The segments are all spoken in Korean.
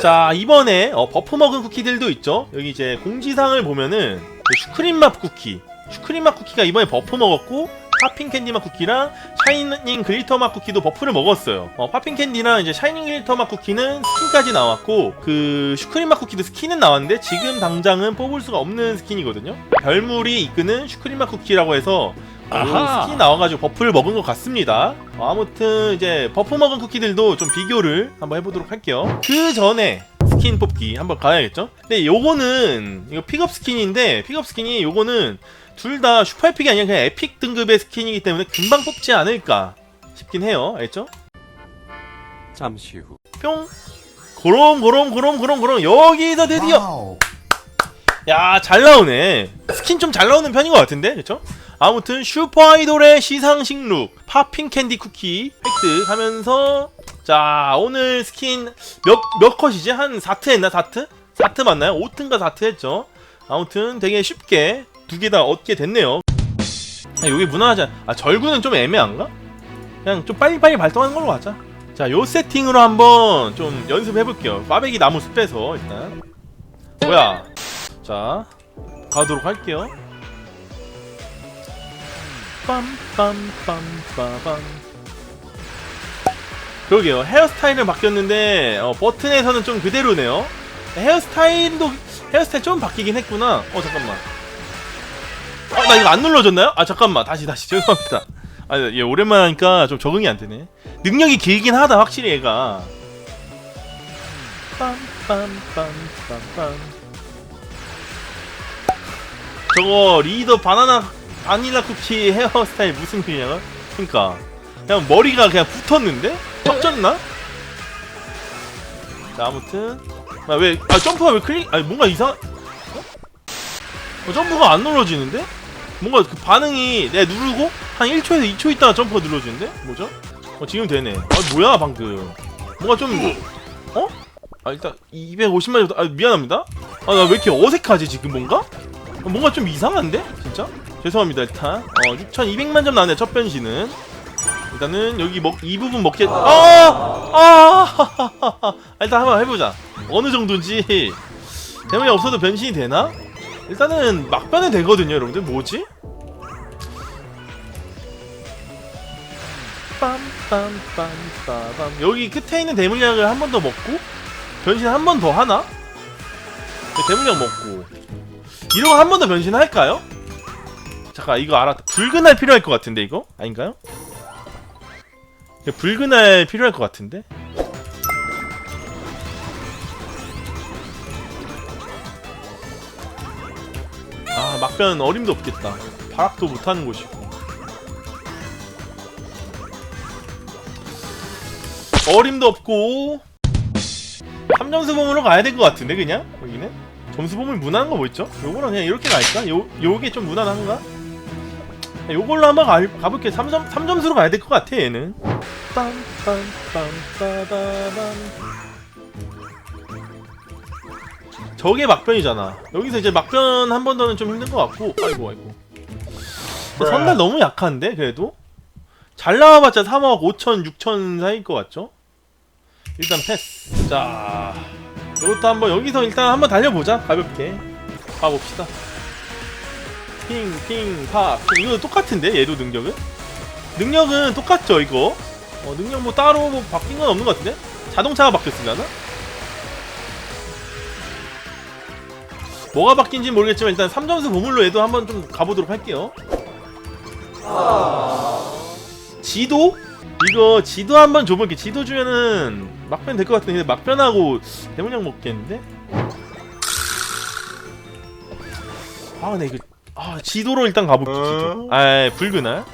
자 이번에 어, 버프 먹은 쿠키들도 있죠? 여기 이제 공지사항을 보면은 그 슈크림 맛 쿠키. 슈크림 맛 쿠키가 이번에 버프 먹었고 팝핑 캔디 맛 쿠키랑 샤이닝 글리터 맛 쿠키도 버프를 먹었어요. 어, 팝핑 캔디랑 이제 샤이닝 글리터 맛 쿠키는 스킨까지 나왔고 그 슈크림 맛 쿠키도 스킨은 나왔는데 지금 당장은 뽑을 수가 없는 스킨이거든요? 별물이 이끄는 슈크림 맛 쿠키라고 해서 어, 아하. 스킨이 나와가지고 버프를 먹은 것 같습니다. 어, 아무튼 이제 버프 먹은 쿠키들도 좀 비교를 한번 해보도록 할게요. 그 전에 스킨 뽑기 한번 가야겠죠? 근데 요거는 이거 픽업 스킨인데 픽업 스킨이 요거는 둘 다 슈퍼 에픽이 아니라 그냥 에픽 등급의 스킨이기 때문에 금방 뽑지 않을까 싶긴 해요. 알죠? 잠시 후. 뿅. 고롬 고롬 고롬 고롬 고롬 여기서 드디어 야잘 나오네 스킨 좀 잘 나오는 편인 것 같은데 그쵸? 아무튼 슈퍼 아이돌의 시상식 룩 팝핑 캔디 쿠키 획득하면서 자 오늘 스킨 몇 몇 컷이지? 한 4트 했나 4트? 4트 맞나요? 5트인가 4트 했죠? 아무튼 되게 쉽게 두 개 다 얻게 됐네요. 아, 여기 무난하지 않... 아 절구는 좀 애매한가? 그냥 좀 빨리빨리 발동하는 걸로 가자. 자 요 세팅으로 한번 좀 연습해 볼게요. 꽈배기 나무 숲 빼서 일단. 뭐야? 자 가도록 할게요 빰빰빰빠밤 그러게요. 헤어스타일은 바뀌었는데 어, 버튼에서는 좀 그대로네요. 헤어스타일도 헤어스타일 좀 바뀌긴 했구나. 어 잠깐만. 어 나 이거 안 눌러졌나요? 아 잠깐만. 다시 다시. 죄송합니다. 아얘 오랜만에 하니까 좀 적응이 안 되네. 능력이 길긴 하다 확실히 얘가. 빰빰빰빰빰. 저거 리더 바나나 바닐라 쿠키 헤어스타일 무슨 그냥 그니까 그냥 머리가 그냥 붙었는데 쩍졌나? 자 아무튼 아 왜 아 점프가 왜 클릭 아니 뭔가 이상 어? 어, 점프가 안 눌러지는데? 뭔가 그 반응이 내가 누르고 한 1초에서 2초 있다가 점프가 눌러지는데? 뭐죠? 어 지금 되네 아 뭐야 방금 뭔가 좀 어? 아 일단 250만 정도 아 미안합니다 아 나 왜 이렇게 어색하지 지금 뭔가? 어, 뭔가 좀 이상한데? 진짜? 죄송합니다 일단 어 6200만 점 나네 첫 변신은 일단은 여기 먹, 이 부분 먹게 아! 아! 일단 한번 해보자 어느 정도인지 대문이 없어도 변신이 되나? 일단은 막변은 되거든요 여러분들 뭐지? 빰빰빰빰빰 여기 끝에 있는 대물약을 한 번 더 먹고 변신 한 번 더 하나? 네, 대물약 먹고 이러고 한 번 더 변신할까요? 잠깐 이거 알았다 붉은 알 필요할 것 같은데 이거? 아닌가요? 붉은 알 필요할 것 같은데? 아 막변 어림도 없겠다 발악도 못하는 곳이고 어림도 없고 3점수 보물로 가야 될 것 같은데 그냥 여기는 점수 보물 무난한 거 뭐 있죠? 요거는 그냥 이렇게 갈까? 요, 요게 좀 무난한가? 요걸로 한번 가, 가볼게 3점, 3점수로 가야 될 것 같아 얘는. 저게 막변이잖아. 여기서 이제 막변 한 번 더는 좀 힘든 것 같고. 아이고 아이고. 근데 선달 너무 약한데 그래도? 잘 나와봤자 3억 5천 6천 사이일 것 같죠? 일단 패스. 자 이것도 한번 여기서 일단 한번 달려보자. 가볍게. 가봅시다 핑 핑 파 이거 똑같은데 얘도 능력은? 능력은 똑같죠 이거 어, 능력 뭐 따로 뭐 바뀐 건 없는 것 같은데? 자동차가 바뀌었으려나? 뭐가 바뀐지 모르겠지만 일단 3점수 보물로 얘도 한번 좀 가보도록 할게요 지도? 이거 지도 한번 줘볼게 지도 주면은 막변 될 것 같은데 막변하고 대문양 먹겠는데? 아 근데 이거 아 지도로 일단 가볼게 지도 아 붉은 알?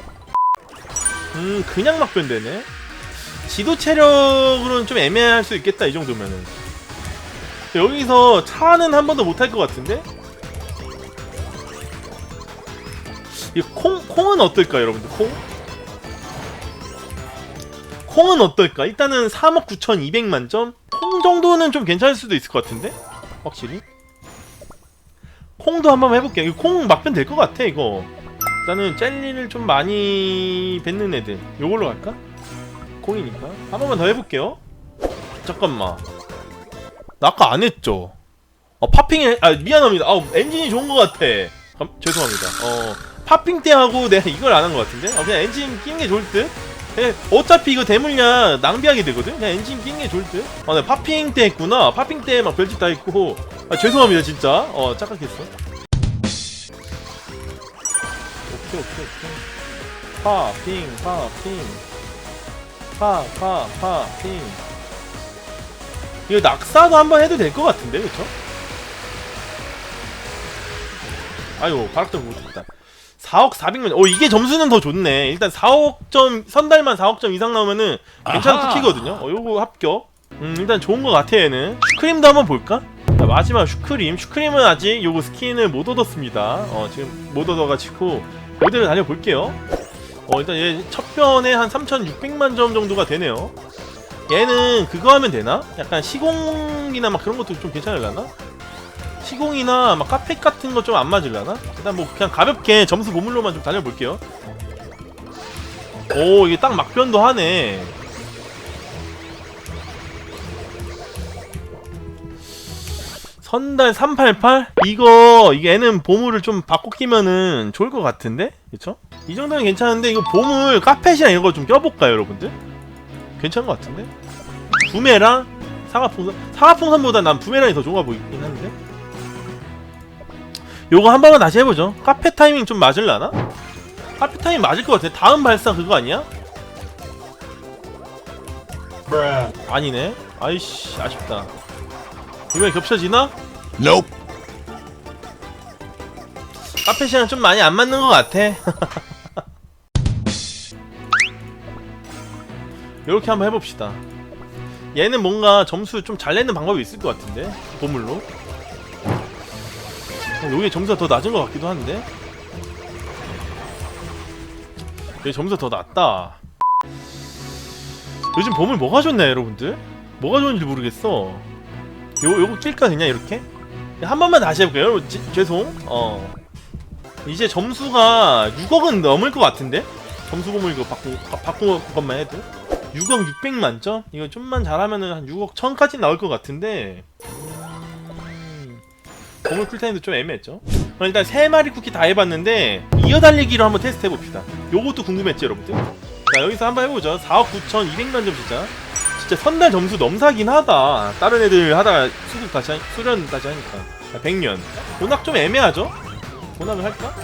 음 그냥 막변 되네 지도 체력으로는 좀 애매할 수 있겠다 이 정도면은 여기서 차는 한 번도 못할 것 같은데? 이 콩, 콩은 어떨까 여러분들 콩? 콩은 어떨까? 일단은 3억 9,200만 점? 콩 정도는 좀 괜찮을 수도 있을 것 같은데? 확실히 콩도 한번 해볼게요 콩 막변 될것 같아 이거 일단은 젤리를 좀 많이 뱉는 애들 요걸로 갈까? 콩이니까 한 번만 더 해볼게요 잠깐만 나 아까 안 했죠. 어, 파핑, 아, 미안합니다. 아, 엔진이 좋은 것 같아. 감- 죄송합니다. 어, 파핑 때 하고 내가 이걸 안 한 것 같은데? 어, 그냥 엔진 끼는 게 좋을 듯? 그냥 어차피 이거 대물량 낭비하게 되거든? 그냥 엔진 끼는 게 좋을 듯? 아, 내 파핑 때 했구나. 파핑 때 막 별짓 다 했고. 아, 죄송합니다, 진짜. 어, 착각했어. 오케이, 오케이, 오케이. 파핑, 파핑. 파, 파, 파핑. 이거 낙사도 한번 해도 될 것 같은데, 그쵸? 아유, 바락도 못했다. 4억 400만, 어, 이게 점수는 더 좋네. 일단 4억 점, 선달만 4억 점 이상 나오면은 괜찮은 아하. 쿠키거든요. 어, 요거 합격. 음, 일단 좋은 것 같아, 얘는. 슈크림도 한번 볼까? 자, 마지막 슈크림. 슈크림은 아직 요거 스킨을 못 얻었습니다. 어, 지금 못 얻어가지고, 이대로 달려볼게요. 어, 일단 얘 첫 변에 한 3,600만 점 정도가 되네요. 얘는 그거 하면 되나? 약간 시공이나 막 그런 것도 좀 괜찮을라나? 시공이나 막 카페 같은 거 좀 안 맞을라나? 일단 뭐 그냥 가볍게 점수 보물로만 좀 달려볼게요. 오 이게 딱 막변도 하네. 선달 388? 이거 얘는 보물을 좀 바꿔 끼면은 좋을 것 같은데? 그쵸? 이 정도면 괜찮은데 이거 보물 카펫이랑 이런 거 좀 껴볼까요 여러분들? 괜찮은 것 같은데? 부메랑 사과풍선 사과풍선보다 난 부메랑이 더 좋아 보이긴 한데 요거 한 번만 다시 해보죠 카페 타이밍 좀 맞을라나? 카페 타이밍 맞을 것 같아 다음 발사 그거 아니야? 아니네 아이씨 아쉽다 이번에 겹쳐지나? Nope. 카페시랑 좀 많이 안 맞는 것 같아 이렇게 한번 해봅시다 얘는 뭔가 점수 좀 잘 내는 방법이 있을 것 같은데 보물로 어, 여기 점수가 더 낮은 것 같기도 한데 여기 점수가 더 낮다 요즘 보물 뭐가 좋나요 여러분들? 뭐가 좋은지 모르겠어 요, 요거 낄까 그냥 이렇게? 한 번만 다시 해볼게요 여러분 지- 죄송 어 이제 점수가 6억은 넘을 것 같은데? 점수 보물 이거 바꾸, 바, 바꾼 것만 해도 6억 600만 점? 이거 좀만 잘하면은 한 6억 1000까지 나올 것 같은데 음, 보물 쿨타임도 좀 애매했죠. 그럼 일단 3마리 쿠키 다 해봤는데 이어달리기로 한번 테스트 해봅시다. 요것도 궁금했지 여러분들? 자 여기서 한번 해보죠. 4억 9200만 점 진짜 진짜 선달 점수 넘사긴 하다. 다른 애들 하다가 수습 다시 하, 수련 다시 하니까. 자, 100년. 고낙 좀 애매하죠? 고낙을 할까?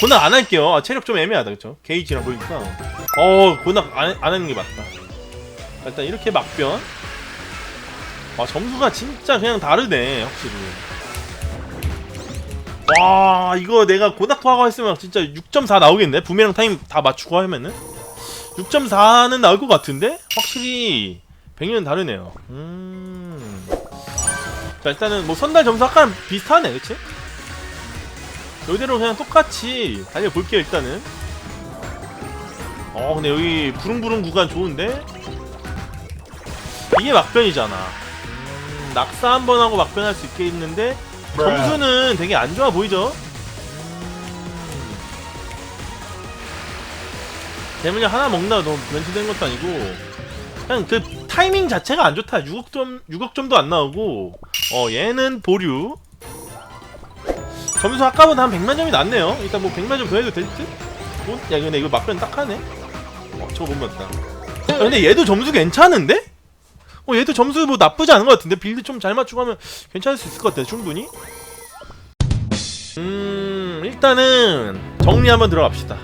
고낙 안 할게요. 아, 체력 좀 애매하다 그쵸? 게이지랑 보니까. 어 고낙 안, 안 하는 게 맞다. 일단 이렇게 막변 아 점수가 진짜 그냥 다르네 확실히. 와 이거 내가 고낙 토하고 했으면 진짜 6.4 나오겠네? 부메랑 타임 다 맞추고 하면은? 6.4는 나올 것 같은데? 확실히 100년 다르네요. 음. 자 일단은 뭐 선달 점수 아까랑 비슷하네 그치? 이대로 그냥 똑같이 달려볼게요 일단은. 어 근데 여기 부릉부릉 구간 좋은데? 이게 막변이잖아. 음, 낙사 한 번 하고 막변할 수 있겠는데 점수는 되게 안 좋아 보이죠? 음. 대문이 하나 먹나 너무 멘트된 것도 아니고 그냥 그 타이밍 자체가 안 좋다 6억 점 6억 점도 안 나오고 어 얘는 보류 점수 아까보다 한 100만 점이 낫네요 일단 뭐 100만 점 더 해도 될 듯? 어? 야 근데 이거 막변 딱 하네 어 저거 못 맞다 야, 근데 얘도 점수 괜찮은데? 어 얘도 점수 뭐 나쁘지 않은 것 같은데? 빌드 좀 잘 맞추고 하면 괜찮을 수 있을 것 같아 충분히? 음 일단은 정리 한번 들어갑시다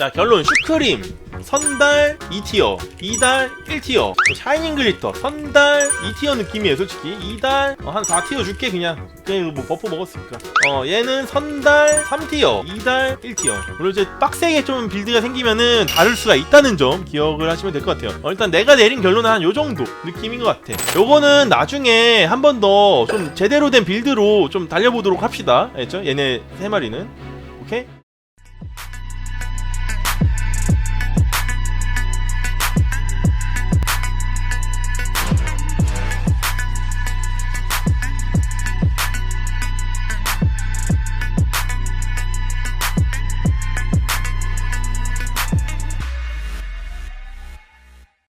자 결론. 슈크림. 선달 2티어. 2달 1티어. 샤이닝 글리터. 선달 2티어 느낌이에요 솔직히. 2달 어, 한 4티어 줄게 그냥. 그냥 뭐 버프 먹었으니까. 어 얘는 선달 3티어. 2달 1티어. 그리고 이제 빡세게 좀 빌드가 생기면은 다를 수가 있다는 점 기억을 하시면 될 것 같아요. 어, 일단 내가 내린 결론은 한 요정도 느낌인 것 같아. 요거는 나중에 한 번 더 좀 제대로 된 빌드로 좀 달려보도록 합시다. 알겠죠? 얘네 세 마리는